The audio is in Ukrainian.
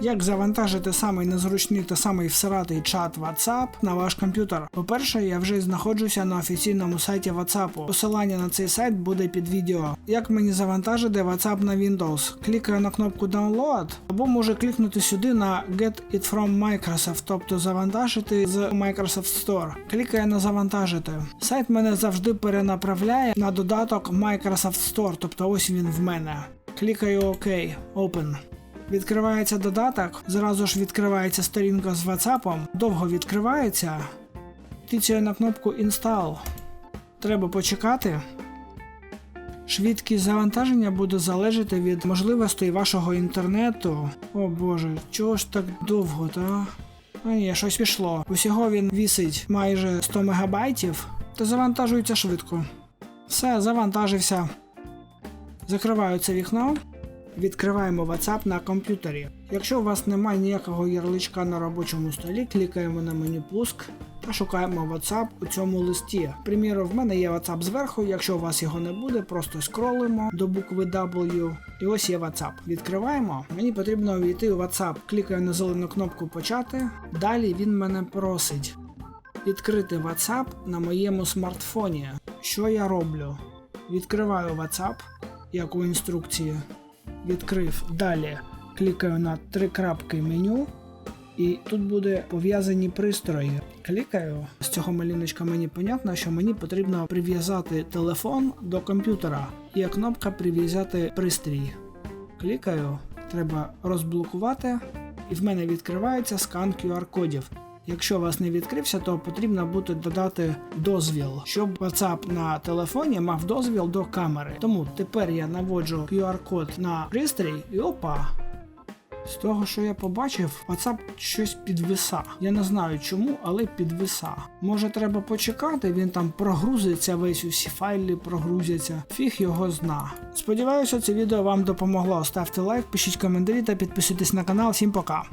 Як завантажити самий незручний та самий всратий чат WhatsApp на ваш комп'ютер? По-перше, я вже знаходжуся на офіційному сайті WhatsApp. Посилання на цей сайт буде під відео. Як мені завантажити WhatsApp на Windows? Клікаю на кнопку Download, або може клікнути сюди на Get it from Microsoft, тобто завантажити з Microsoft Store. Клікаю на завантажити. Сайт мене завжди перенаправляє на додаток Microsoft Store, тобто ось він в мене. Клікаю ОК, Open. Відкривається додаток, зразу ж відкривається сторінка з WhatsApp, довго відкривається. Тицяю на кнопку Install. Треба почекати. Швидкість завантаження буде залежати від можливостей вашого інтернету. О боже, чого ж так довго, та? А ні, щось пішло. Усього він вісить майже 100 мегабайтів, та завантажується швидко. Все, завантажився. Закриваю це вікно. Відкриваємо WhatsApp на комп'ютері. Якщо у вас немає ніякого ярличка на робочому столі, клікаємо на меню пуск та шукаємо WhatsApp у цьому листі. Приміру, в мене є WhatsApp зверху, якщо у вас його не буде, просто скролимо до букви W. І ось є WhatsApp. Відкриваємо. Мені потрібно увійти у WhatsApp. Клікаю на зелену кнопку Почати. Далі він мене просить відкрити WhatsApp на моєму смартфоні. Що я роблю? Відкриваю WhatsApp, як у інструкції. Відкрив. Далі клікаю на три крапки меню. І тут буде пов'язані пристрої. Клікаю. З цього малюночка мені понятно, що мені потрібно прив'язати телефон до комп'ютера. Є кнопка прив'язати пристрій. Клікаю, треба розблокувати, і в мене відкривається скан QR-кодів. Якщо у вас не відкрився, то потрібно буде додати дозвіл, щоб WhatsApp на телефоні мав дозвіл до камери. Тому тепер я наводжу QR-код на пристрій і опа. З того, що я побачив, WhatsApp щось підвиса. Я не знаю чому, але підвиса. Може треба почекати, він там прогрузиться, весь усі файли прогрузяться. Фіг його зна. Сподіваюся, це відео вам допомогло. Ставте лайк, пишіть коментарі та підписуйтесь на канал. Всім пока.